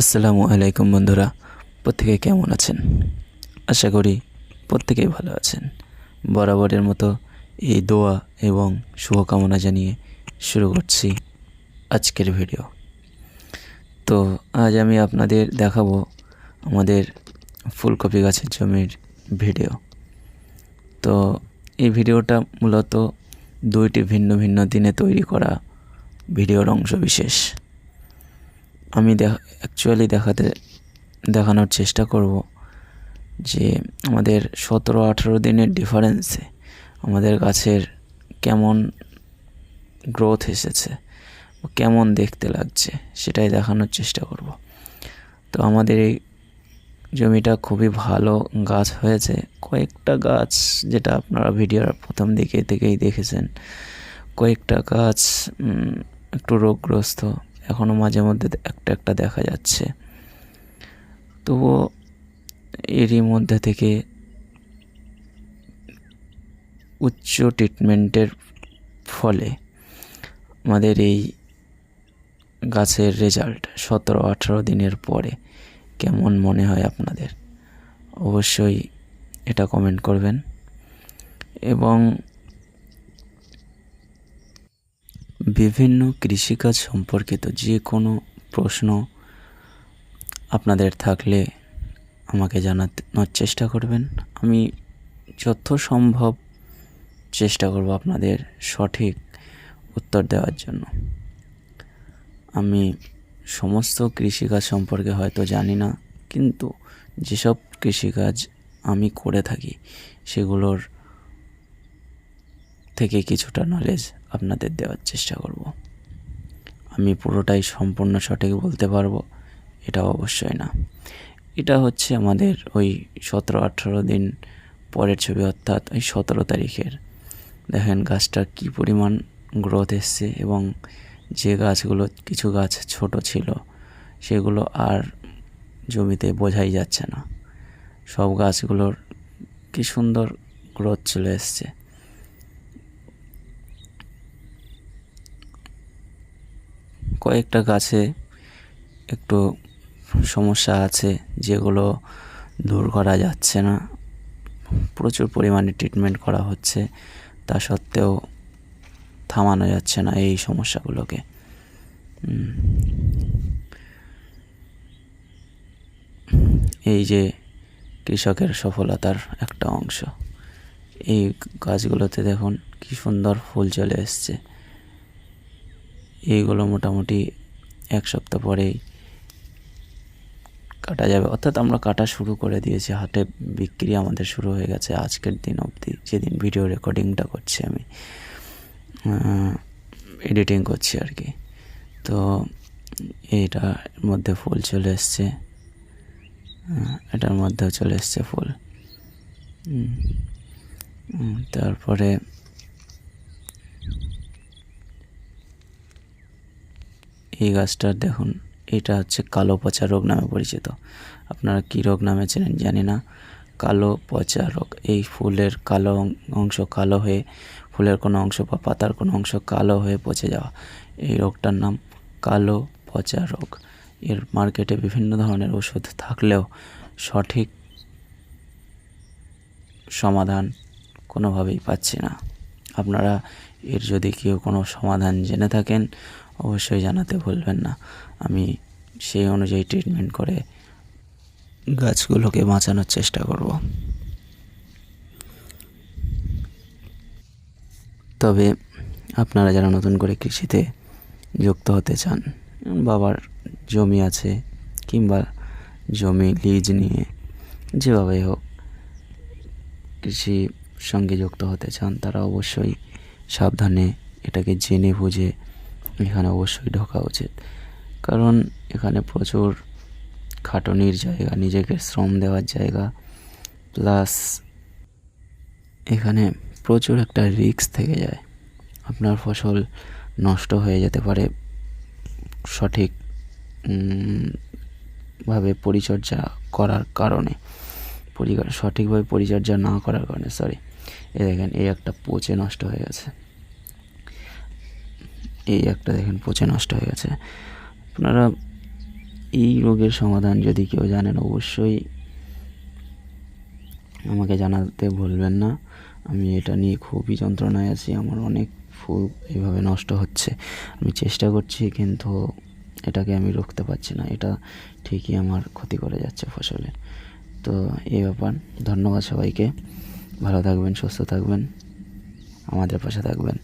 আসসালামু আলাইকুম বন্ধুরা, প্রত্যেকে কেমন আছেন? আশা করি প্রত্যেকেই ভালো আছেন। বরাবরের মতো এই দোয়া এবং শুভকামনা জানিয়ে শুরু করছি আজকের ভিডিও। তো আজ আমি আপনাদের দেখাবো আমাদের ফুলকপি গাছের জমির ভিডিও। তো এই ভিডিওটা মূলত দুইটি ভিন্ন ভিন্ন দিনে তৈরি করা ভিডিওর অংশ বিশেষ। আমি অ্যাকচুয়ালি দেখাতে, দেখানোর চেষ্টা করব যে আমাদের সতেরো আঠেরো দিনের ডিফারেন্সে আমাদের গাছের কেমন গ্রোথ এসেছে, কেমন দেখতে লাগছে, সেটাই দেখানোর চেষ্টা করব। তো আমাদের এই জমিটা খুবই ভালো গাছ হয়েছে। কয়েকটা গাছ যেটা আপনারা ভিডিওর প্রথম দিকে থেকেই দেখেছেন, কয়েকটা গাছ একটু রোগগ্রস্ত এখনও মাঝে মধ্যে একটা একটা দেখা যাচ্ছে। তবুও এরই মধ্যে থেকে উচ্চ ট্রিটমেন্টের ফলে আমাদের এই গাছের রেজাল্ট সতেরো আঠেরো দিনের পরে কেমন মনে হয় আপনাদের? অবশ্যই এটা কমেন্ট করবেন। এবং বিভিন্ন কৃষিকাজ সম্পর্কিত যে কোনো প্রশ্ন আপনাদের থাকলে আমাকে জানানোর চেষ্টা করবেন। আমি যত সম্ভব চেষ্টা করব আপনাদের সঠিক উত্তর দেওয়ার জন্য। আমি সমস্ত কৃষিকাজ সম্পর্কে হয়তো জানি না, কিন্তু যেসব কৃষিকাজ আমি করে থাকি, সেগুলোর থেকে কিছুটা নলেজ আপনাদের দেওয়ার চেষ্টা করব। আমি পুরোটাই সম্পূর্ণ সঠিক বলতে পারব এটা অবশ্যই না। এটা হচ্ছে আমাদের ওই সতেরো আঠেরো দিন পরের ছবি, অর্থাৎ ওই সতেরো তারিখের। দেখেন গাছটা কি পরিমাণ গ্রোথ এসছে এবং যে গাছগুলো, কিছু গাছ ছোট ছিল, সেগুলো আর জমিতে বোঝাই যাচ্ছে না। সব গাছগুলোর কি সুন্দর গ্রোথ চলে এসছে। কয়েকটা গাছে একটু সমস্যা আছে যেগুলো দূর করা যাচ্ছে না। প্রচুর পরিমাণে ট্রিটমেন্ট করা হচ্ছে। তা সত্ত্বেও থামানো যাচ্ছে না এই সমস্যাগুলোকে। এই যে কৃষকের সফলতার একটা অংশ। এই গাছগুলোতে দেখুন কি সুন্দর ফুল চলে এসছে। এইগুলো মোটামুটি এক সপ্তাহ পরেই কাটা যাবে। অর্থাৎ আমরা কাটা শুরু করে দিয়েছি, হাটে বিক্রি আমাদের শুরু হয়ে গেছে আজকের দিন অবধি, যেদিন ভিডিও রেকর্ডিংটা করছি আমি। এডিটিং করছি আর কি। তো এইটার মধ্যে ফুল চলে এসছে। এটার মধ্যেও চলে এসছে ফুল। তারপরে এই গাছটার দেখুন, এটা হচ্ছে কালো পচা রোগ নামে পরিচিত। আপনারা কী রোগ নামে চেনেন জানি না। কালো পচা রোগ, এই ফুলের কালো অংশ কালো হয়ে, ফুলের কোনো অংশ বা পাতার কোনো অংশ কালো হয়ে পচে যাওয়া। এই রোগটার নাম কালো পচা রোগ। এর মার্কেটে বিভিন্ন ধরনের ওষুধ থাকলেও সঠিক সমাধান কোনোভাবেই পাচ্ছি না। আপনারা এর যদি কেউ কোনো সমাধান জেনে থাকেন অবশ্যই জানাতে ভুলবেন না। আমি সেই অনুযায়ী ট্রিটমেন্ট করে গাছগুলোকে বাঁচানোর চেষ্টা করব। তবে আপনারা যারা নতুন করে কৃষিতে যুক্ত হতে চান, বাবার জমি আছে কিংবা জমি লিজ নিয়ে যেভাবেই হোক কৃষির সঙ্গে যুক্ত হতে চান, তারা অবশ্যই সাবধানে এটাকে জেনে বুঝে এখানে অবশ্যই ঢোকা উচিত। কারণ এখানে প্রচুর খাটনির জায়গা, নিজেকে শ্রম দেওয়ার জায়গা, প্লাস এখানে প্রচুর একটা রিস্ক থেকে যায়। আপনার ফসল নষ্ট হয়ে যেতে পারে সঠিক ভাবে পরিচর্যা করার কারণে সঠিকভাবে পরিচর্যা না করার কারণে সরি এই দেখেন, এই একটা পচে নষ্ট হয়ে গেছে। এই একটা দেখেন পচে নষ্ট হয়ে গেছে। আপনারা এই রোগের সমাধান যদি কেউ জানেন, অবশ্যই আমাকে জানাতে ভুলবেন না। আমি এটা নিয়ে খুবই যন্ত্রণায় আছি, আমার অনেক ফুল এইভাবে নষ্ট হচ্ছে। আমি চেষ্টা করছি, কিন্তু এটাকে আমি রুখতে পারছি না। এটা ঠিকই আমার ক্ষতি করে যাচ্ছে ফসলের তো এই ব্যাপার। ধন্যবাদ সবাইকে। ভালো থাকবেন, সুস্থ থাকবেন। আমাদের পাশে থাকবেন।